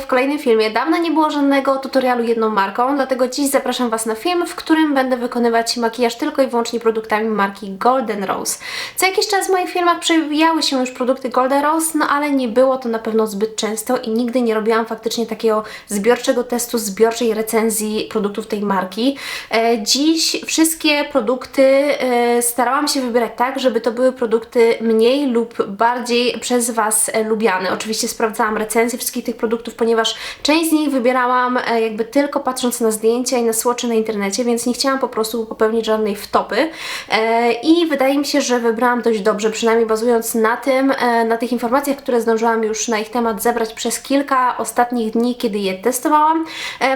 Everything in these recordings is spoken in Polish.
w kolejnym filmie. Dawno nie było żadnego tutorialu jedną marką, dlatego dziś zapraszam Was na film, w którym będę wykonywać makijaż tylko i wyłącznie produktami marki Golden Rose. Co jakiś czas w moich filmach przewijały się już produkty Golden Rose, no ale nie było to na pewno zbyt często i nigdy nie robiłam faktycznie takiego zbiorczego testu, zbiorczej recenzji produktów tej marki. E, dziś wszystkie produkty e, starałam się wybierać tak, żeby to były produkty mniej lub bardziej przez Was lubiane. Oczywiście sprawdzałam recenzję wszystkich tych produktów, ponieważ część z nich wybierałam e, jakby tylko patrząc na zdjęcia i na słocze na internecie, więc nie chciałam po prostu popełnić żadnej wtopy. E, I wydaje mi się, że wybrałam dość dobrze, przynajmniej bazując na tym, e, na tych informacjach, które zdążyłam już na ich temat zebrać przez kilka ostatnich dni, kiedy je testowałam.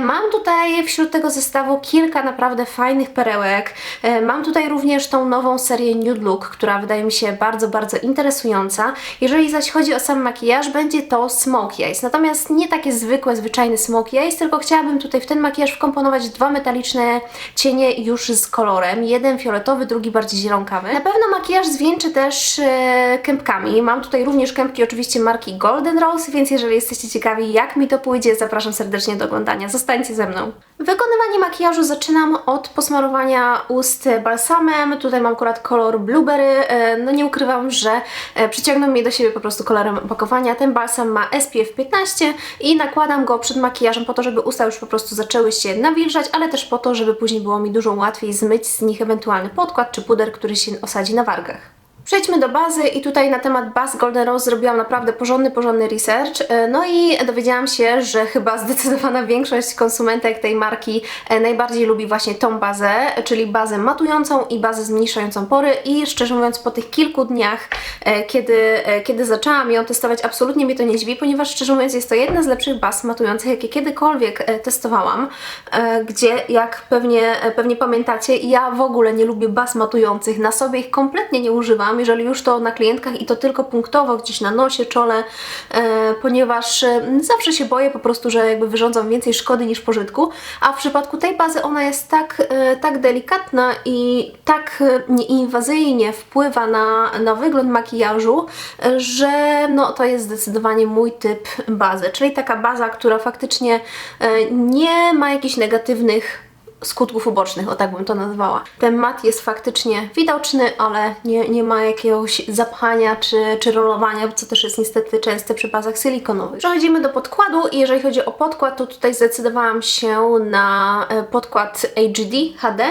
Mam tutaj wśród tego zestawu kilka naprawdę fajnych perełek. Mam tutaj również tą nową serię Nude Look, która wydaje mi się bardzo, bardzo interesująca. Jeżeli zaś chodzi o sam makijaż, będzie to Smoky Eyes. Natomiast nie takie zwykłe, zwyczajne Smoky Eyes, tylko chciałabym tutaj w ten makijaż wkomponować dwa metaliczne cienie już z kolorem. Jeden fioletowy, drugi bardziej zielonkawy. Na pewno makijaż zwieńczę też e, kępkami. Mam tutaj również kępki oczywiście marki Golden Rose, więc jeżeli jesteście ciekawi jak mi to pójdzie, zapraszam serdecznie do oglądania. Zostańcie ze mną. Wykonywanie makijażu zaczynam od posmarowania ust balsamem. Tutaj mam akurat kolor blueberry. E, No nie ukrywam, że e, przyciągnął mnie do siebie po prostu kolorem opakowania. Ten balsam ma SPF 15 i nakładam go przed makijażem po to, żeby usta już po prostu zaczęły się nawilżać, ale też po to, żeby później było mi dużo łatwiej zmyć z nich ewentualny podkład czy puder, który się osadzi na wargach. Przejdźmy do bazy i tutaj na temat baz Golden Rose zrobiłam naprawdę porządny, porządny research. E, No i dowiedziałam się, że chyba zdecydowana większość konsumentek tej marki e, najbardziej lubi właśnie tą bazę, czyli bazę matującą i bazę zmniejszającą pory. I szczerze mówiąc po tych kilku dniach, e, kiedy, kiedy zaczęłam ją testować, absolutnie mnie to nie dziwi, ponieważ szczerze mówiąc jest to jedna z lepszych baz matujących, jakie kiedykolwiek testowałam, gdzie jak pewnie, pewnie pamiętacie, ja w ogóle nie lubię baz matujących, na sobie ich kompletnie nie używam, jeżeli już to na klientkach i to tylko punktowo gdzieś na nosie, czole, e, ponieważ e, zawsze się boję po prostu, że jakby wyrządzą więcej szkody niż pożytku, a w przypadku tej bazy ona jest tak, e, tak delikatna i tak nieinwazyjnie wpływa na, na wygląd makijażu, że no, to jest zdecydowanie mój typ bazy, czyli taka baza, która faktycznie nie ma jakichś negatywnych skutków ubocznych, o tak bym to nazwała. Ten mat jest faktycznie widoczny, ale nie, nie ma jakiegoś zapchania czy, czy rolowania, co też jest niestety częste przy bazach silikonowych. Przechodzimy do podkładu i jeżeli chodzi o podkład, to tutaj zdecydowałam się na e, podkład HD, HD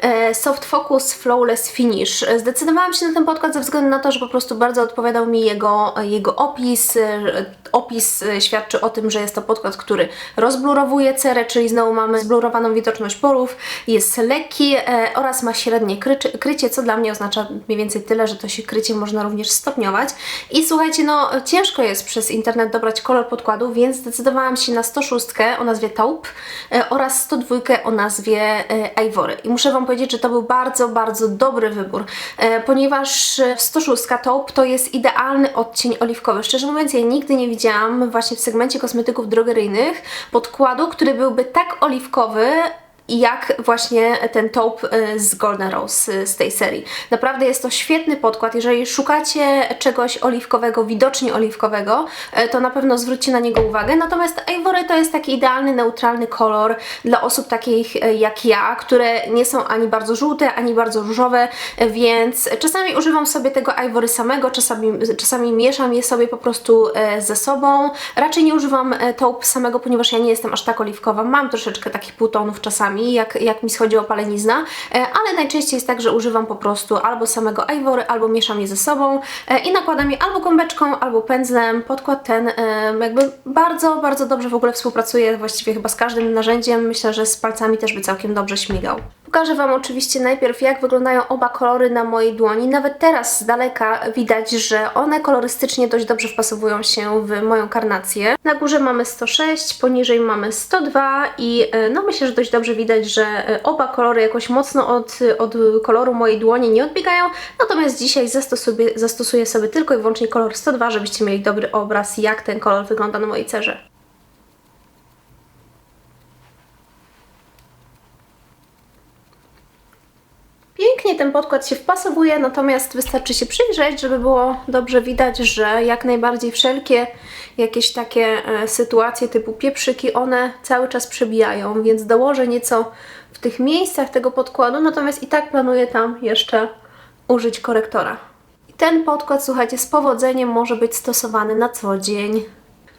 e, Soft Focus Flawless Finish. Zdecydowałam się na ten podkład ze względu na to, że po prostu bardzo odpowiadał mi jego, jego opis. E, Opis świadczy o tym, że jest to podkład, który rozblurowuje cerę, czyli znowu mamy zblurowaną widoczność jest lekki e, oraz ma średnie krycie, co dla mnie oznacza mniej więcej tyle, że to się krycie można również stopniować. I słuchajcie, no ciężko jest przez internet dobrać kolor podkładu, więc zdecydowałam się na 106 o nazwie Taupe e, oraz 102 o nazwie e, Ivory. I muszę Wam powiedzieć, że to był bardzo, bardzo dobry wybór, ponieważ e, 106 Taupe to jest idealny odcień oliwkowy. Szczerze mówiąc, ja nigdy nie widziałam właśnie w segmencie kosmetyków drogeryjnych podkładu, który byłby tak oliwkowy, jak właśnie ten taupe y, z Golden Rose y, z tej serii. Naprawdę jest to świetny podkład. Jeżeli szukacie czegoś oliwkowego, widocznie oliwkowego, y, to na pewno zwróćcie na niego uwagę. Natomiast Ivory to jest taki idealny, neutralny kolor dla osób takich jak ja, które nie są ani bardzo żółte, ani bardzo różowe, więc czasami używam sobie tego Ivory samego, czasami, czasami mieszam je sobie po prostu ze sobą. Raczej nie używam taupe samego, ponieważ ja nie jestem aż tak oliwkowa. Mam troszeczkę takich półtonów czasami, jak, jak mi schodzi o palenizna, e, ale najczęściej jest tak, że używam po prostu albo samego Ivory, albo mieszam je ze sobą e, i nakładam je albo gąbeczką, albo pędzlem. Podkład ten e, jakby bardzo, bardzo dobrze w ogóle współpracuje właściwie chyba z każdym narzędziem. Myślę, że z palcami też by całkiem dobrze śmigał. Pokażę Wam oczywiście najpierw, jak wyglądają oba kolory na mojej dłoni. Nawet teraz z daleka widać, że one kolorystycznie dość dobrze wpasowują się w moją karnację. Na górze mamy 106, poniżej mamy 102 i no myślę, że dość dobrze widać, że e, oba kolory jakoś mocno od, od koloru mojej dłoni nie odbiegają. Natomiast dzisiaj zastosuję, zastosuję sobie tylko i wyłącznie kolor 102, żebyście mieli dobry obraz, jak ten kolor wygląda na mojej cerze. Pięknie te ten podkład się wpasowuje, natomiast wystarczy się przyjrzeć, żeby było dobrze widać, że jak najbardziej wszelkie jakieś takie e, sytuacje typu pieprzyki, one cały czas przebijają, więc dołożę nieco w tych miejscach tego podkładu, natomiast i tak planuję tam jeszcze użyć korektora. I ten podkład, słuchajcie, z powodzeniem może być stosowany na co dzień.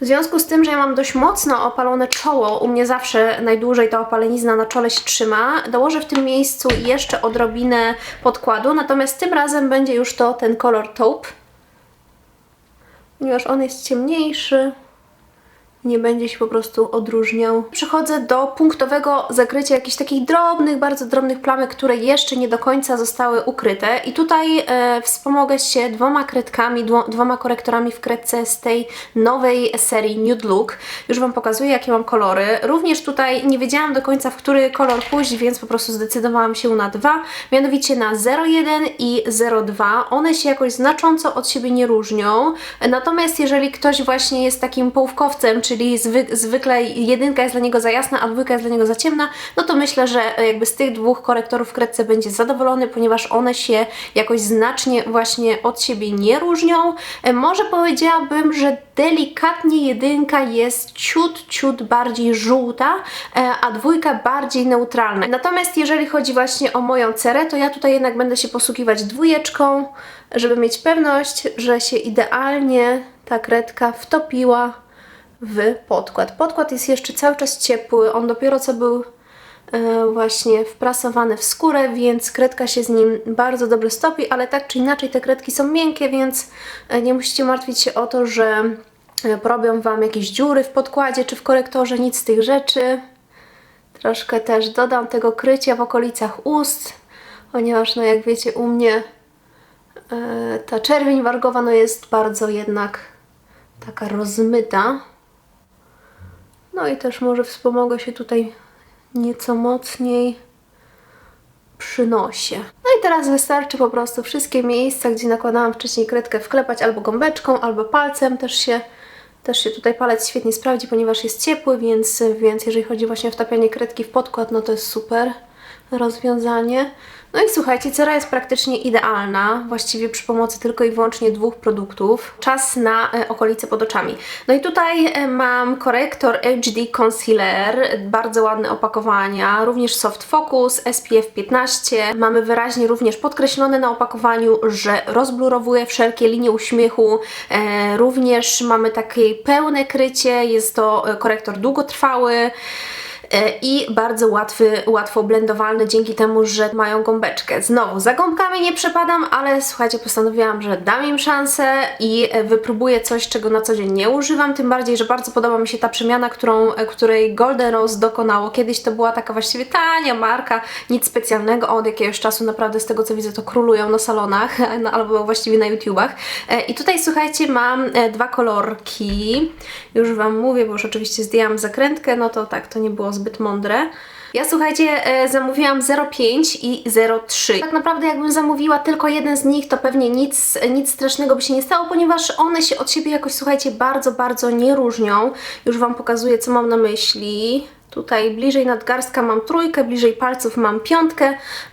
W związku z tym, że ja mam dość mocno opalone czoło, u mnie zawsze najdłużej ta opalenizna na czole się trzyma, dołożę w tym miejscu jeszcze odrobinę podkładu, natomiast tym razem będzie już to ten kolor taupe, ponieważ on jest ciemniejszy, nie będzie się po prostu odróżniał. Przechodzę do punktowego zakrycia jakichś takich drobnych, bardzo drobnych plamek, które jeszcze nie do końca zostały ukryte. I tutaj e, wspomogę się dwoma kredkami, dwo, dwoma korektorami w kredce z tej nowej serii Nude Look. Już Wam pokazuję, jakie mam kolory. Również tutaj nie wiedziałam do końca, w który kolor pójść, więc po prostu zdecydowałam się na dwa, mianowicie na 01 i 02. One się jakoś znacząco od siebie nie różnią. Natomiast jeżeli ktoś właśnie jest takim połówkowcem, czyli zwy, zwykle jedynka jest dla niego za jasna, a dwójka jest dla niego za ciemna, no to myślę, że e, jakby z tych dwóch korektorów kredce będzie zadowolony, ponieważ one się jakoś znacznie właśnie od siebie nie różnią. E, Może powiedziałabym, że delikatnie jedynka jest ciut, ciut bardziej żółta, e, a dwójka bardziej neutralna. Natomiast jeżeli chodzi właśnie o moją cerę, to ja tutaj jednak będę się posługiwać dwójeczką, żeby mieć pewność, że się idealnie ta kredka wtopiła w podkład. Podkład jest jeszcze cały czas ciepły, on dopiero co był e, właśnie wprasowany w skórę, więc kredka się z nim bardzo dobrze stopi, ale tak czy inaczej te kredki są miękkie, więc e, nie musicie martwić się o to, że e, porobią Wam jakieś dziury w podkładzie czy w korektorze, nic z tych rzeczy. Troszkę też dodam tego krycia w okolicach ust, ponieważ no jak wiecie u mnie ta czerwień wargowa no jest bardzo jednak taka rozmyta. No i też może wspomogę się tutaj nieco mocniej przy nosie. No i teraz wystarczy po prostu wszystkie miejsca, gdzie nakładałam wcześniej kredkę wklepać albo gąbeczką, albo palcem. Też się, też się tutaj palec świetnie sprawdzi, ponieważ jest ciepły, więc, więc jeżeli chodzi właśnie o wtapianie kredki w podkład, no to jest super rozwiązanie. No i słuchajcie, cera jest praktycznie idealna, właściwie przy pomocy tylko i wyłącznie dwóch produktów. Czas na e, okolice pod oczami. No i tutaj e, mam korektor HD Concealer, bardzo ładne opakowania, również Soft Focus, SPF 15. Mamy wyraźnie również podkreślone na opakowaniu, że rozblurowuje wszelkie linie uśmiechu. E, również mamy takie pełne krycie, jest to korektor długotrwały. E, i bardzo łatwy, łatwo blendowalny dzięki temu, że mają gąbeczkę. Znowu, za gąbkami nie przepadam, ale słuchajcie, postanowiłam, że dam im szansę i e, wypróbuję coś, czego na co dzień nie używam, tym bardziej, że bardzo podoba mi się ta przemiana, którą, e, której Golden Rose dokonało. Kiedyś to była taka właściwie tania marka, nic specjalnego, od jakiegoś czasu naprawdę z tego co widzę to królują na salonach, no, albo właściwie na YouTubach. I tutaj słuchajcie, mam dwa kolorki, już Wam mówię, bo już oczywiście zdjęłam zakrętkę, no to tak, to nie było zbyt mądre. Ja słuchajcie, e, zamówiłam 0,5 i 0,3. Tak naprawdę jakbym zamówiła tylko jeden z nich, to pewnie nic, nic strasznego by się nie stało, ponieważ one się od siebie jakoś, słuchajcie, bardzo, bardzo nie różnią. Już Wam pokazuję, co mam na myśli. Tutaj bliżej nadgarstka mam trójkę, bliżej palców mam piątkę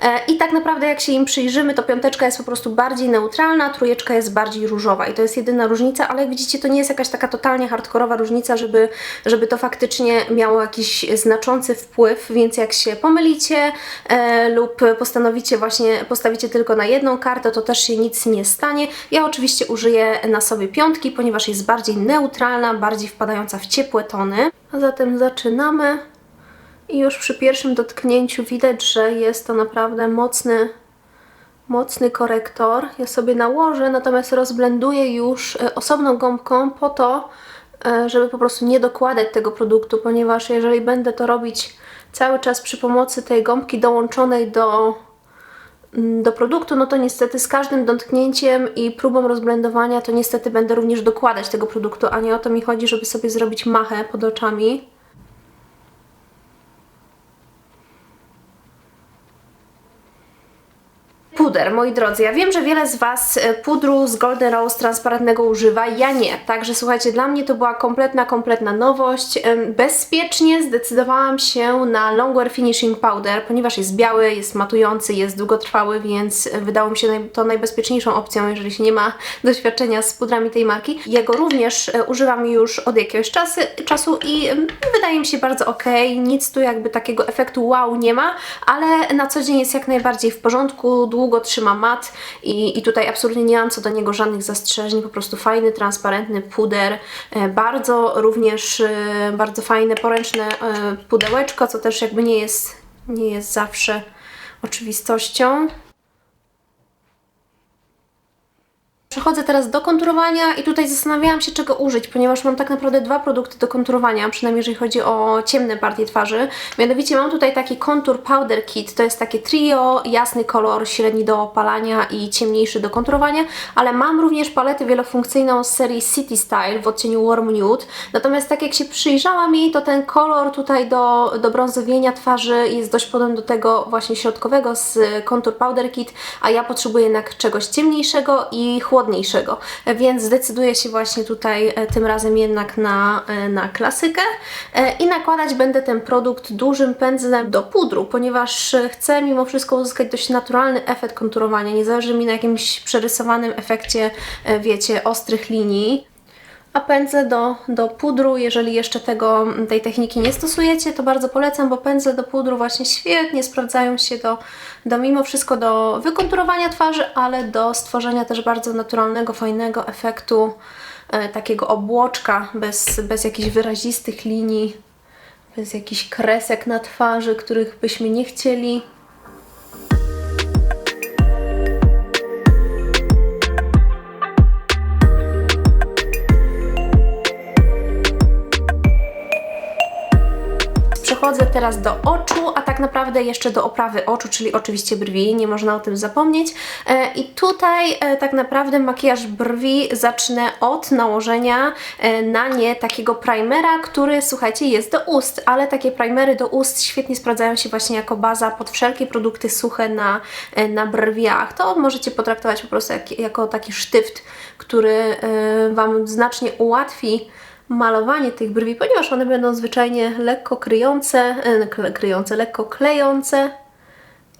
e, i tak naprawdę jak się im przyjrzymy, to piąteczka jest po prostu bardziej neutralna, trójeczka jest bardziej różowa i to jest jedyna różnica, ale jak widzicie to nie jest jakaś taka totalnie hardkorowa różnica, żeby, żeby to faktycznie miało jakiś znaczący wpływ, więc jak się pomylicie e, lub postanowicie właśnie, postawicie tylko na jedną kartę, to też się nic nie stanie. Ja oczywiście użyję na sobie piątki, ponieważ jest bardziej neutralna, bardziej wpadająca w ciepłe tony. A zatem zaczynamy. I już przy pierwszym dotknięciu widać, że jest to naprawdę mocny, mocny korektor. Ja sobie nałożę, natomiast rozblenduję już e, osobną gąbką po to, e, żeby po prostu nie dokładać tego produktu, ponieważ jeżeli będę to robić cały czas przy pomocy tej gąbki dołączonej do, do produktu, no to niestety z każdym dotknięciem i próbą rozblendowania to niestety będę również dokładać tego produktu, a nie o to mi chodzi, żeby sobie zrobić machę pod oczami. Puder, moi drodzy, ja wiem, że wiele z Was e, pudru z Golden Rose transparentnego używa, ja nie. Także słuchajcie, dla mnie to była kompletna, kompletna nowość. Bezpiecznie zdecydowałam się na Longwear Finishing Powder, ponieważ jest biały, jest matujący, jest długotrwały, więc wydało mi się to najbezpieczniejszą opcją, jeżeli się nie ma doświadczenia z pudrami tej marki. Jego również e, używam już od jakiegoś czasu, czasu i wydaje mi się bardzo ok. Nic tu jakby takiego efektu wow nie ma, ale na co dzień jest jak najbardziej w porządku, długo trzyma mat i, i tutaj absolutnie nie mam co do niego żadnych zastrzeżeń, po prostu fajny, transparentny puder, e, bardzo również e, bardzo fajne poręczne e, pudełeczko, co też jakby nie jest, nie jest zawsze oczywistością. Przechodzę teraz do konturowania i tutaj zastanawiałam się czego użyć, ponieważ mam tak naprawdę dwa produkty do konturowania, przynajmniej jeżeli chodzi o ciemne partie twarzy. Mianowicie mam tutaj taki kontur Powder Kit, to jest takie trio, jasny kolor, średni do opalania i ciemniejszy do konturowania, ale mam również paletę wielofunkcyjną z serii City Style w odcieniu Warm Nude. Natomiast tak jak się przyjrzałam jej, to ten kolor tutaj do, do brązowienia twarzy jest dość podobny do tego właśnie środkowego z kontur Powder Kit, a ja potrzebuję jednak czegoś ciemniejszego i chłodniejszego, więc zdecyduję się właśnie tutaj e, tym razem jednak na, e, na klasykę E, i nakładać będę ten produkt dużym pędzlem do pudru, ponieważ chcę mimo wszystko uzyskać dość naturalny efekt konturowania, nie zależy mi na jakimś przerysowanym efekcie, wiecie, ostrych linii. A pędzle do, do pudru, jeżeli jeszcze tego, tej techniki nie stosujecie, to bardzo polecam, bo pędzle do pudru właśnie świetnie sprawdzają się do, do mimo wszystko do wykonturowania twarzy, ale do stworzenia też bardzo naturalnego, fajnego efektu e, takiego obłoczka, bez, bez jakichś wyrazistych linii, bez jakichś kresek na twarzy, których byśmy nie chcieli. Przechodzę teraz do oczu, a tak naprawdę jeszcze do oprawy oczu, czyli oczywiście brwi, nie można o tym zapomnieć. E, I tutaj e, tak naprawdę makijaż brwi zacznę od nałożenia e, na nie takiego primera, który słuchajcie jest do ust, ale takie primery do ust świetnie sprawdzają się właśnie jako baza pod wszelkie produkty suche na, na brwiach. To możecie potraktować po prostu jak, jako taki sztyft, który Wam znacznie ułatwi malowanie tych brwi, ponieważ one będą zwyczajnie lekko kryjące, e, kryjące, lekko klejące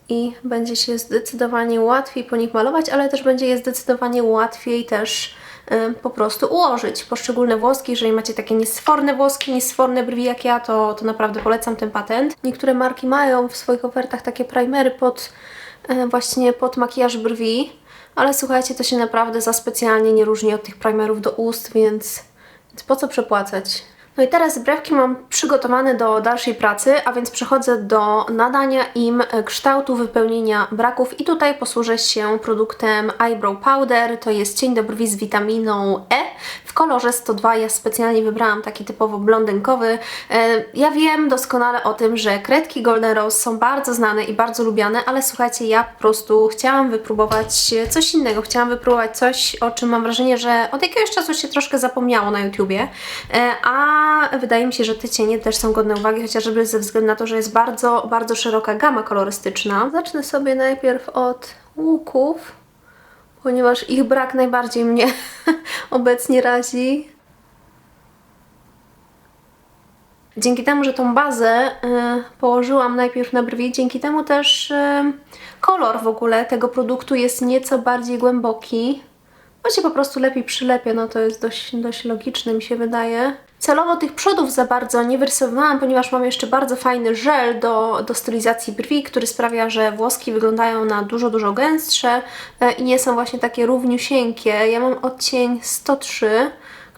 i będzie się zdecydowanie łatwiej po nich malować, ale też będzie je zdecydowanie łatwiej też e, po prostu ułożyć poszczególne włoski. Jeżeli macie takie niesforne włoski, niesforne brwi jak ja, to, to naprawdę polecam ten patent. Niektóre marki mają w swoich ofertach takie primery pod e, właśnie pod makijaż brwi, ale słuchajcie, to się naprawdę za specjalnie nie różni od tych primerów do ust, więc po co przepłacać? No i teraz brewki mam przygotowane do dalszej pracy, a więc przechodzę do nadania im e, kształtu wypełnienia braków. I tutaj posłużę się produktem Eyebrow Powder, to jest cień do brwi z witaminą E. W kolorze 102, ja specjalnie wybrałam taki typowo blondynkowy. E, Ja wiem doskonale o tym, że kredki Golden Rose są bardzo znane i bardzo lubiane, ale słuchajcie, ja po prostu chciałam wypróbować coś innego, chciałam wypróbować coś, o czym mam wrażenie, że od jakiegoś czasu się troszkę zapomniało na YouTubie, E, a wydaje mi się, że te cienie też są godne uwagi, chociażby ze względu na to, że jest bardzo, bardzo szeroka gama kolorystyczna. Zacznę sobie najpierw od łuków, ponieważ ich brak najbardziej mnie obecnie razi. Dzięki temu, że tą bazę y, położyłam najpierw na brwi, dzięki temu też y, kolor w ogóle tego produktu jest nieco bardziej głęboki. On się po prostu lepiej przylepia, no to jest dość, dość logiczne mi się wydaje. Celowo tych przodów za bardzo nie wyrysowałam, ponieważ mam jeszcze bardzo fajny żel do, do stylizacji brwi, który sprawia, że włoski wyglądają na dużo, dużo gęstsze e, i nie są właśnie takie równiusieńkie. Ja mam odcień 103,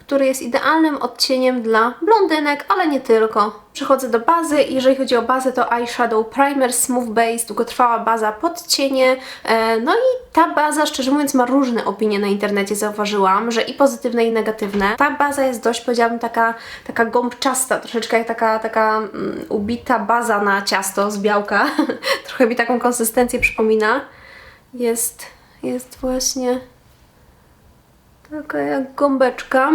który jest idealnym odcieniem dla blondynek, ale nie tylko. Przechodzę do bazy i jeżeli chodzi o bazę, to Eyeshadow Primer Smooth Base, długotrwała baza pod cienie. E, No i ta baza, szczerze mówiąc, ma różne opinie na internecie, zauważyłam, że i pozytywne, i negatywne. Ta baza jest dość, powiedziałabym, taka, taka gąbczasta, troszeczkę jak taka, taka mm, ubita baza na ciasto z białka. Trochę mi taką konsystencję przypomina. Jest, jest właśnie taka jak gąbeczka.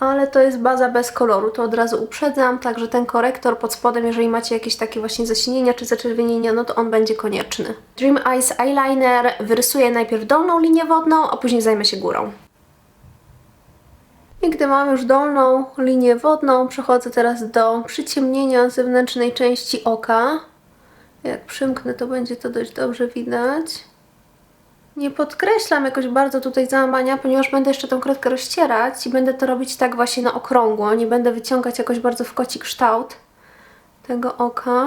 Ale to jest baza bez koloru, to od razu uprzedzam, także ten korektor pod spodem, jeżeli macie jakieś takie właśnie zasinienia czy zaczerwienienia, no to on będzie konieczny. Dream Eyes Eyeliner wyrysuję najpierw dolną linię wodną, a później zajmę się górą. I gdy mam już dolną linię wodną, przechodzę teraz do przyciemnienia zewnętrznej części oka. Jak przymknę, to będzie to dość dobrze widać. Nie podkreślam jakoś bardzo tutaj załamania, ponieważ będę jeszcze tą kredkę rozcierać i będę to robić tak właśnie na okrągło. Nie będę wyciągać jakoś bardzo w koci kształt tego oka.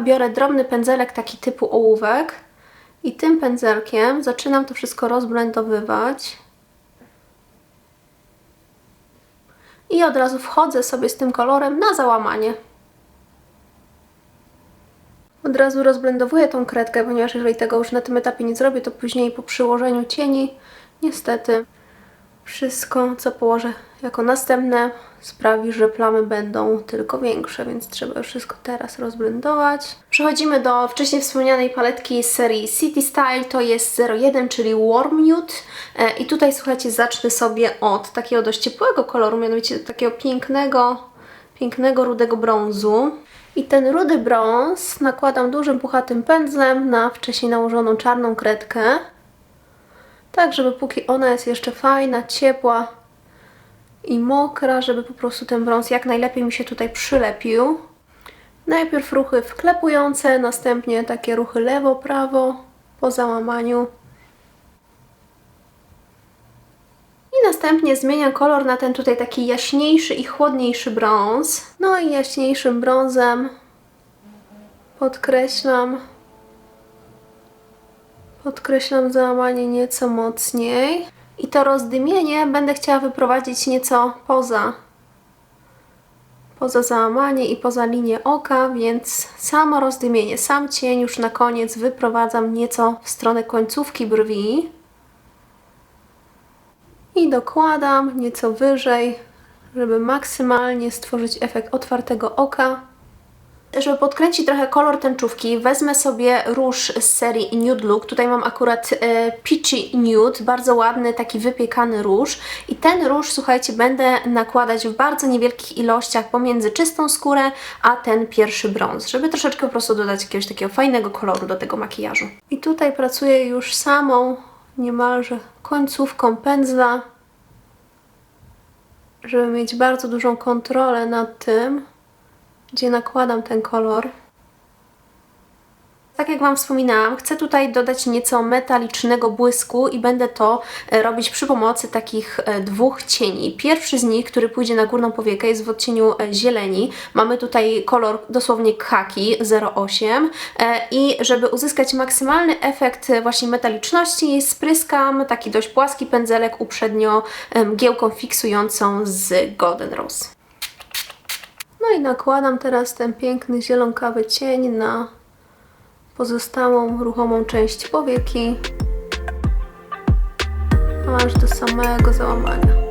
Biorę drobny pędzelek taki typu ołówek i tym pędzelkiem zaczynam to wszystko rozblendowywać. I od razu wchodzę sobie z tym kolorem na załamanie. Od razu rozblendowuję tą kredkę, ponieważ jeżeli tego już na tym etapie nie zrobię, to później po przyłożeniu cieni niestety wszystko, co położę jako następne sprawi, że plamy będą tylko większe, więc trzeba już wszystko teraz rozblendować. Przechodzimy do wcześniej wspomnianej paletki z serii City Style, to jest 01, czyli Warm Nude E, i tutaj słuchajcie, zacznę sobie od takiego dość ciepłego koloru, mianowicie takiego pięknego, pięknego rudego brązu. I ten rudy brąz nakładam dużym, puchatym pędzlem na wcześniej nałożoną czarną kredkę. Tak, żeby póki ona jest jeszcze fajna, ciepła i mokra, żeby po prostu ten brąz jak najlepiej mi się tutaj przylepił. Najpierw ruchy wklepujące, następnie takie ruchy lewo-prawo po załamaniu. I następnie zmieniam kolor na ten tutaj taki jaśniejszy i chłodniejszy brąz. No i jaśniejszym brązem podkreślam podkreślam załamanie nieco mocniej. I to rozdymienie będę chciała wyprowadzić nieco poza poza załamanie i poza linię oka, więc samo rozdymienie, sam cień już na koniec wyprowadzam nieco w stronę końcówki brwi i dokładam nieco wyżej, żeby maksymalnie stworzyć efekt otwartego oka. Żeby podkręcić trochę kolor tęczówki, wezmę sobie róż z serii Nude Look. Tutaj mam akurat e, Peachy Nude, bardzo ładny, taki wypiekany róż. I ten róż, słuchajcie, będę nakładać w bardzo niewielkich ilościach pomiędzy czystą skórę, a ten pierwszy brąz, żeby troszeczkę po prostu dodać jakiegoś takiego fajnego koloru do tego makijażu. I tutaj pracuję już samą niemalże końcówką pędzla, żeby mieć bardzo dużą kontrolę nad tym, gdzie nakładam ten kolor. Tak jak Wam wspominałam, chcę tutaj dodać nieco metalicznego błysku i będę to e, robić przy pomocy takich e, dwóch cieni. Pierwszy z nich, który pójdzie na górną powiekę jest w odcieniu e, zieleni. Mamy tutaj kolor dosłownie khaki 08 i żeby uzyskać maksymalny efekt właśnie metaliczności spryskam taki dość płaski pędzelek uprzednio mgiełką fiksującą z Golden Rose. No i nakładam teraz ten piękny zielonkawy cień na pozostałą ruchomą część powieki, aż do samego załamania.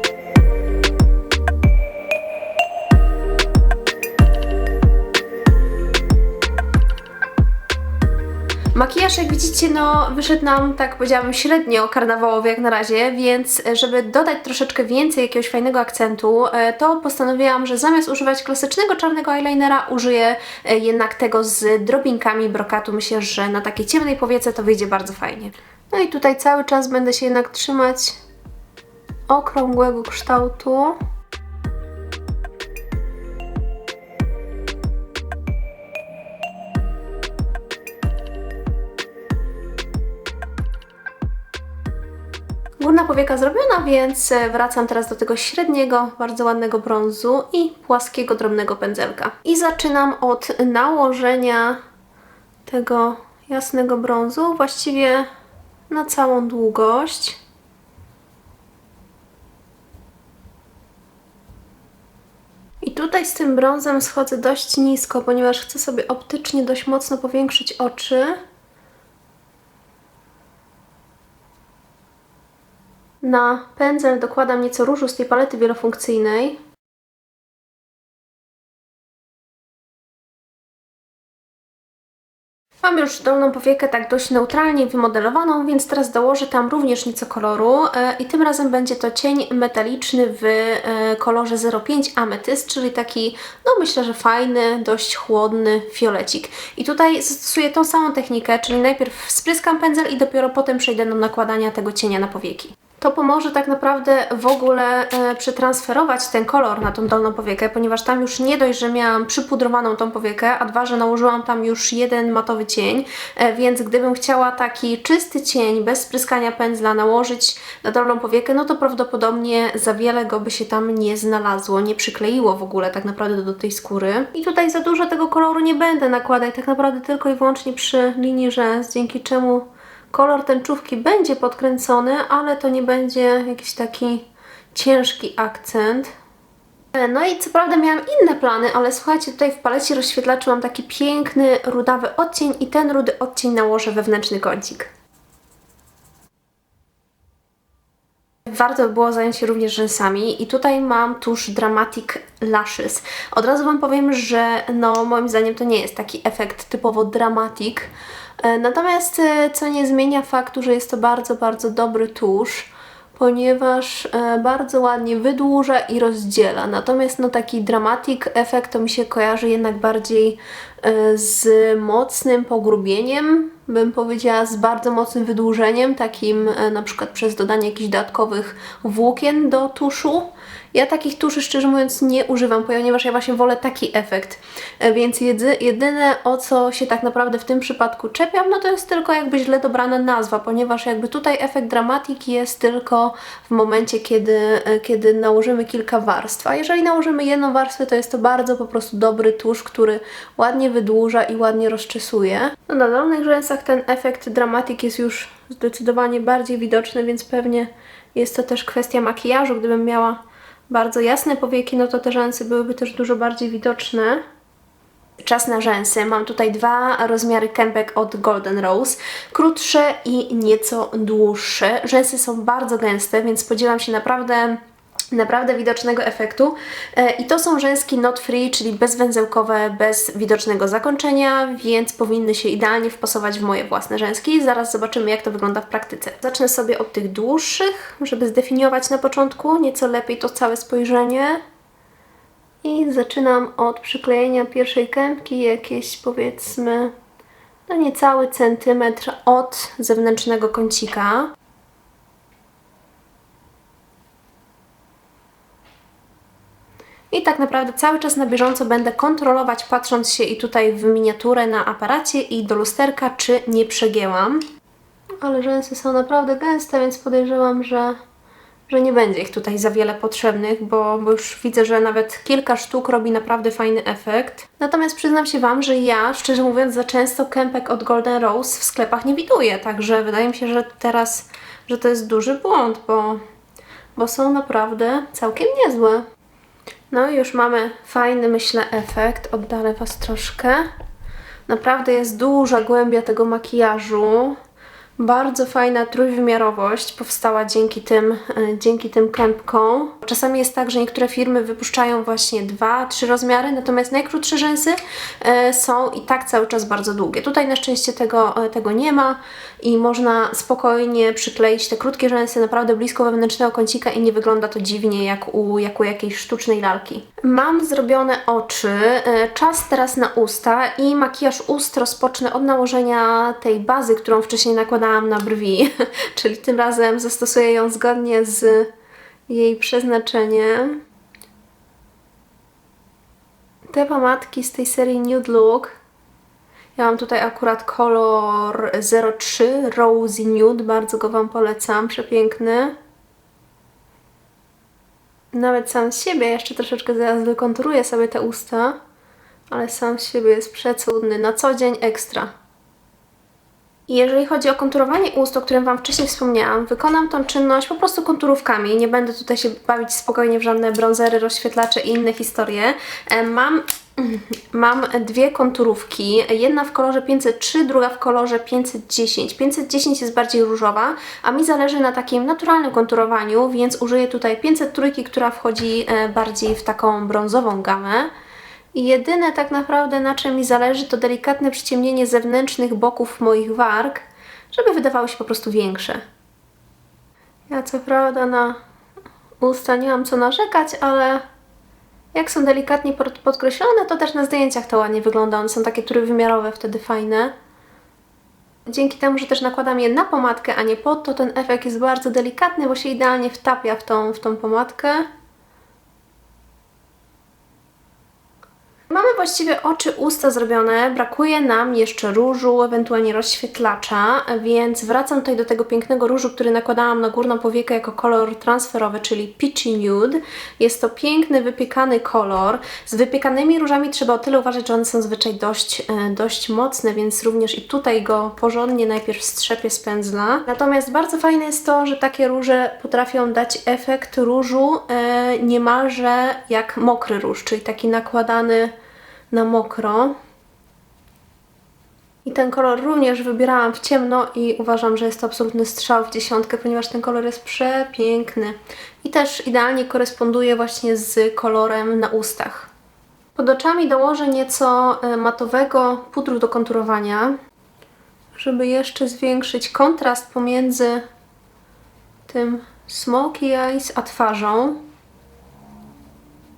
Makijaż, jak widzicie, no wyszedł nam, tak powiedziałabym, średnio karnawałowy jak na razie, więc e, żeby dodać troszeczkę więcej jakiegoś fajnego akcentu, e, to postanowiłam, że zamiast używać klasycznego czarnego eyelinera, użyję e, jednak tego z drobinkami brokatu. Myślę, że na takiej ciemnej powiece to wyjdzie bardzo fajnie. No i tutaj cały czas będę się jednak trzymać okrągłego kształtu. Powieka zrobiona, więc e, wracam teraz do tego średniego, bardzo ładnego brązu i płaskiego, drobnego pędzelka. I zaczynam od nałożenia tego jasnego brązu właściwie na całą długość. I tutaj z tym brązem schodzę dość nisko, ponieważ chcę sobie optycznie dość mocno powiększyć oczy. Na pędzel dokładam nieco różu z tej palety wielofunkcyjnej. Mam już dolną powiekę tak dość neutralnie wymodelowaną, więc teraz dołożę tam również nieco koloru e, i tym razem będzie to cień metaliczny w e, kolorze 05 ametyst, czyli taki, no myślę, że fajny, dość chłodny fiolecik. I tutaj zastosuję tą samą technikę, czyli najpierw spryskam pędzel i dopiero potem przejdę do nakładania tego cienia na powieki. To pomoże tak naprawdę w ogóle e, przetransferować ten kolor na tą dolną powiekę, ponieważ tam już nie dość, że miałam przypudrowaną tą powiekę, a dwa, że nałożyłam tam już jeden matowy cień, e, więc gdybym chciała taki czysty cień bez spryskania pędzla nałożyć na dolną powiekę, no to prawdopodobnie za wiele go by się tam nie znalazło, nie przykleiło w ogóle tak naprawdę do tej skóry. I tutaj za dużo tego koloru nie będę nakładać, tak naprawdę tylko i wyłącznie przy linii rzęs, dzięki czemu kolor tęczówki będzie podkręcony, ale to nie będzie jakiś taki ciężki akcent. E, No i co prawda miałam inne plany, ale słuchajcie, tutaj w palecie rozświetlaczy mam taki piękny, rudawy odcień i ten rudy odcień nałożę wewnętrzny kącik. Warto by było zająć się również rzęsami. I tutaj mam tusz Dramatic Lashes. Od razu Wam powiem, że no moim zdaniem to nie jest taki efekt typowo dramatic, E, natomiast e, co nie zmienia faktu, że jest to bardzo, bardzo dobry tusz, ponieważ e, bardzo ładnie wydłuża i rozdziela. Natomiast no taki dramatic efekt to mi się kojarzy jednak bardziej e, z mocnym pogrubieniem, bym powiedziała z bardzo mocnym wydłużeniem, takim e, na przykład przez dodanie jakichś dodatkowych włókien do tuszu. Ja takich tuszy szczerze mówiąc nie używam, ponieważ ja właśnie wolę taki efekt. E, Więc jedy, jedyne o co się tak naprawdę w tym przypadku czepiam, no to jest tylko jakby źle dobrana nazwa, ponieważ jakby tutaj efekt dramatik jest tylko w momencie, kiedy, e, kiedy nałożymy kilka warstw. A jeżeli nałożymy jedną warstwę, to jest to bardzo po prostu dobry tusz, który ładnie wydłuża i ładnie rozczesuje. No na dolnych rzęsach ten efekt dramatik jest już zdecydowanie bardziej widoczny, więc pewnie jest to też kwestia makijażu. Gdybym miała bardzo jasne powieki, no to te rzęsy byłyby też dużo bardziej widoczne. Czas na rzęsy. Mam tutaj dwa rozmiary kępek od Golden Rose. Krótsze i nieco dłuższe. Rzęsy są bardzo gęste, więc spodziewam się naprawdę naprawdę widocznego efektu. E, I to są rzęski not free, czyli bezwęzełkowe, bez widocznego zakończenia, więc powinny się idealnie wpasować w moje własne rzęski. Zaraz zobaczymy, jak to wygląda w praktyce. Zacznę sobie od tych dłuższych, żeby zdefiniować na początku nieco lepiej to całe spojrzenie. I zaczynam od przyklejenia pierwszej kępki, jakieś powiedzmy no niecały centymetr od zewnętrznego kącika. Tak naprawdę cały czas na bieżąco będę kontrolować, patrząc się i tutaj w miniaturę na aparacie i do lusterka, czy nie przegięłam. Ale rzęsy są naprawdę gęste, więc podejrzewam, że, że nie będzie ich tutaj za wiele potrzebnych, bo, bo już widzę, że nawet kilka sztuk robi naprawdę fajny efekt. Natomiast przyznam się Wam, że ja, szczerze mówiąc, za często kępek od Golden Rose w sklepach nie widuję, także wydaje mi się, że teraz, że to jest duży błąd, bo, bo są naprawdę całkiem niezłe. No i już mamy fajny, myślę, efekt. Oddalę Was troszkę. Naprawdę jest duża głębia tego makijażu. Bardzo fajna trójwymiarowość powstała dzięki tym, e, dzięki tym kępkom. Czasami jest tak, że niektóre firmy wypuszczają właśnie dwa, trzy rozmiary, natomiast najkrótsze rzęsy e, są i tak cały czas bardzo długie. Tutaj na szczęście tego, e, tego nie ma i można spokojnie przykleić te krótkie rzęsy naprawdę blisko wewnętrznego kącika i nie wygląda to dziwnie jak u, jak u jakiejś sztucznej lalki. Mam zrobione oczy, czas teraz na usta i makijaż ust rozpocznę od nałożenia tej bazy, którą wcześniej nakładałam na brwi, czyli tym razem zastosuję ją zgodnie z jej przeznaczeniem. Te pomadki z tej serii Nude Look ja mam tutaj akurat kolor 03 Rosy Nude, bardzo go Wam polecam, przepiękny. Nawet sam z siebie, jeszcze troszeczkę zaraz wykonturuję sobie te usta, ale sam z siebie jest przecudny, na co dzień ekstra. Jeżeli chodzi o konturowanie ust, o którym Wam wcześniej wspomniałam, wykonam tą czynność po prostu konturówkami. Nie będę tutaj się bawić spokojnie w żadne bronzery, rozświetlacze i inne historie. E, Mam Mam dwie konturówki, jedna w kolorze 503, druga w kolorze 510. 510 jest bardziej różowa, a mi zależy na takim naturalnym konturowaniu, więc użyję tutaj 503, która wchodzi e, bardziej w taką brązową gamę. I jedyne tak naprawdę na czym mi zależy to delikatne przyciemnienie zewnętrznych boków moich warg, żeby wydawały się po prostu większe. Ja co prawda na usta nie mam co narzekać, ale jak są delikatnie pod- podkreślone, to też na zdjęciach to ładnie wygląda. One są takie trójwymiarowe, wtedy fajne. Dzięki temu, że też nakładam je na pomadkę, a nie pod, to ten efekt jest bardzo delikatny, bo się idealnie wtapia w tą, w tą pomadkę. Mamy właściwie oczy, usta zrobione, brakuje nam jeszcze różu, ewentualnie rozświetlacza, więc wracam tutaj do tego pięknego różu, który nakładałam na górną powiekę jako kolor transferowy, czyli Peachy Nude. Jest to piękny, wypiekany kolor. Z wypiekanymi różami trzeba o tyle uważać, że one są zazwyczaj dość, e, dość mocne, więc również i tutaj go porządnie najpierw strzepię z pędzla. Natomiast bardzo fajne jest to, że takie róże potrafią dać efekt różu e, niemalże jak mokry róż, czyli taki nakładany na mokro. I ten kolor również wybierałam w ciemno i uważam, że jest to absolutny strzał w dziesiątkę, ponieważ ten kolor jest przepiękny. I też idealnie koresponduje właśnie z kolorem na ustach. Pod oczami dołożę nieco e, matowego pudru do konturowania, żeby jeszcze zwiększyć kontrast pomiędzy tym smoky eyes a twarzą.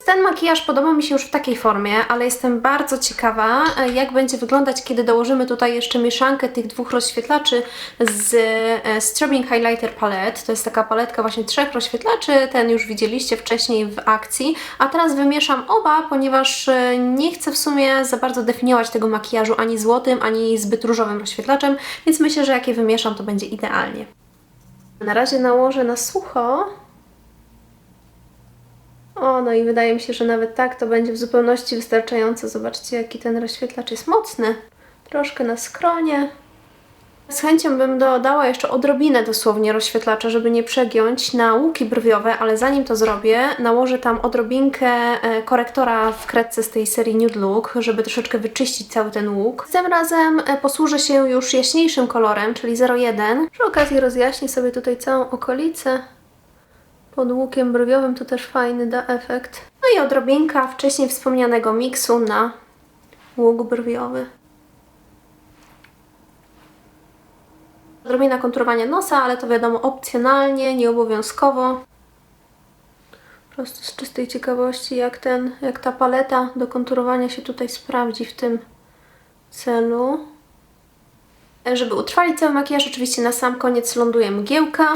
Ten makijaż podoba mi się już w takiej formie, ale jestem bardzo ciekawa, e, jak będzie wyglądać, kiedy dołożymy tutaj jeszcze mieszankę tych dwóch rozświetlaczy z e, Strobing Highlighter Palette. To jest taka paletka właśnie trzech rozświetlaczy, ten już widzieliście wcześniej w akcji, a teraz wymieszam oba, ponieważ e, nie chcę w sumie za bardzo definiować tego makijażu ani złotym, ani zbyt różowym rozświetlaczem, więc myślę, że jak je wymieszam, to będzie idealnie. Na razie nałożę na sucho. O, no i wydaje mi się, że nawet tak to będzie w zupełności wystarczająco. Zobaczcie, jaki ten rozświetlacz jest mocny. Troszkę na skronie. Z chęcią bym dodała jeszcze odrobinę dosłownie rozświetlacza, żeby nie przegiąć na łuki brwiowe, ale zanim to zrobię, nałożę tam odrobinkę e, korektora w kredce z tej serii Nude Look, żeby troszeczkę wyczyścić cały ten łuk. Tym razem e, posłużę się już jaśniejszym kolorem, czyli 01. Przy okazji rozjaśnię sobie tutaj całą okolicę pod łukiem brwiowym to też fajny da efekt. No i odrobinka wcześniej wspomnianego miksu na łuk brwiowy. Odrobina konturowania nosa, ale to wiadomo opcjonalnie, nieobowiązkowo. Po prostu z czystej ciekawości, jak, ten, jak ta paleta do konturowania się tutaj sprawdzi w tym celu. Żeby utrwalić cały makijaż, oczywiście na sam koniec ląduje mgiełka.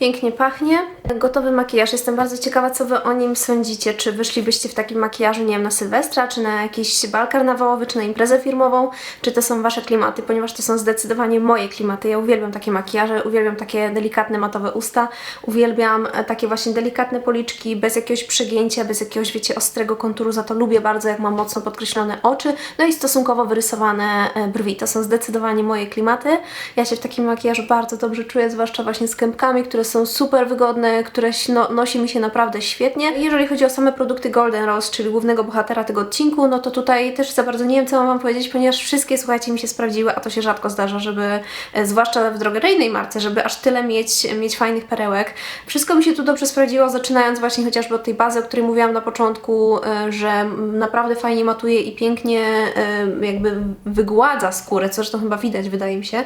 Pięknie pachnie. Gotowy makijaż. Jestem bardzo ciekawa, co Wy o nim sądzicie. Czy wyszlibyście w takim makijażu, nie wiem, na Sylwestra, czy na jakiś bal karnawałowy, czy na imprezę firmową, czy to są Wasze klimaty, ponieważ to są zdecydowanie moje klimaty. Ja uwielbiam takie makijaże, uwielbiam takie delikatne, matowe usta, uwielbiam e, takie właśnie delikatne policzki, bez jakiegoś przegięcia, bez jakiegoś, wiecie, ostrego konturu. Za to lubię bardzo, jak mam mocno podkreślone oczy, no i stosunkowo wyrysowane e, brwi. To są zdecydowanie moje klimaty. Ja się w takim makijażu bardzo dobrze czuję, zwłaszcza właśnie z kępkami, które są super wygodne, które no, nosi mi się naprawdę świetnie. Jeżeli chodzi o same produkty Golden Rose, czyli głównego bohatera tego odcinku, no to tutaj też za bardzo nie wiem, co mam Wam powiedzieć, ponieważ wszystkie, słuchajcie, mi się sprawdziły, a to się rzadko zdarza, żeby, e, zwłaszcza w drogeryjnej marce, żeby aż tyle mieć, mieć fajnych perełek. Wszystko mi się tu dobrze sprawdziło, zaczynając właśnie chociażby od tej bazy, o której mówiłam na początku, e, że naprawdę fajnie matuje i pięknie e, jakby wygładza skórę, co zresztą chyba widać, wydaje mi się,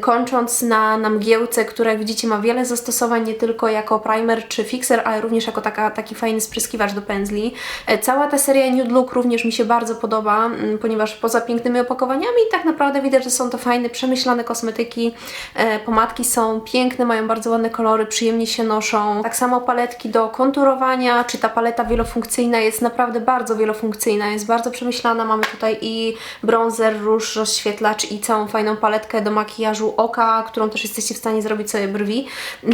kończąc na, na mgiełce, która jak widzicie ma wiele zastosowań, nie tylko jako primer czy fixer, ale również jako taka, taki fajny spryskiwacz do pędzli. E, Cała ta seria Nude Look również mi się bardzo podoba, ponieważ poza pięknymi opakowaniami tak naprawdę widać, że są to fajne, przemyślane kosmetyki. E, Pomadki są piękne, mają bardzo ładne kolory, przyjemnie się noszą. Tak samo paletki do konturowania, czy ta paleta wielofunkcyjna jest naprawdę bardzo wielofunkcyjna, jest bardzo przemyślana. Mamy tutaj i bronzer, róż, rozświetlacz i całą fajną paletkę do makijażu oka, którą też jesteście w stanie zrobić sobie brwi,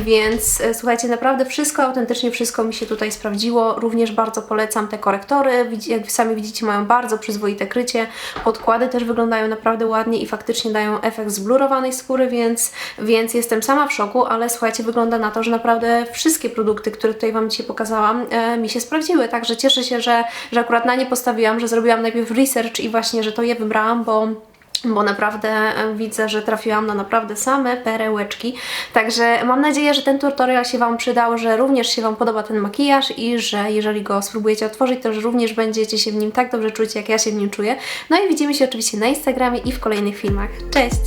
więc e, słuchajcie, naprawdę wszystko, autentycznie wszystko mi się tutaj sprawdziło. Również bardzo polecam te korektory, jak sami widzicie mają bardzo przyzwoite krycie, podkłady też wyglądają naprawdę ładnie i faktycznie dają efekt zblurowanej skóry, więc, więc jestem sama w szoku, ale słuchajcie, wygląda na to, że naprawdę wszystkie produkty, które tutaj Wam dzisiaj pokazałam, e, mi się sprawdziły, także cieszę się, że, że akurat na nie postawiłam, że zrobiłam najpierw research i właśnie, że to je wybrałam, bo bo naprawdę e, widzę, że trafiłam na naprawdę same perełeczki. Także mam nadzieję, że ten tutorial się Wam przydał, że również się Wam podoba ten makijaż i że jeżeli go spróbujecie otworzyć, to że również będziecie się w nim tak dobrze czuć, jak ja się w nim czuję. No i widzimy się oczywiście na Instagramie i w kolejnych filmach. Cześć!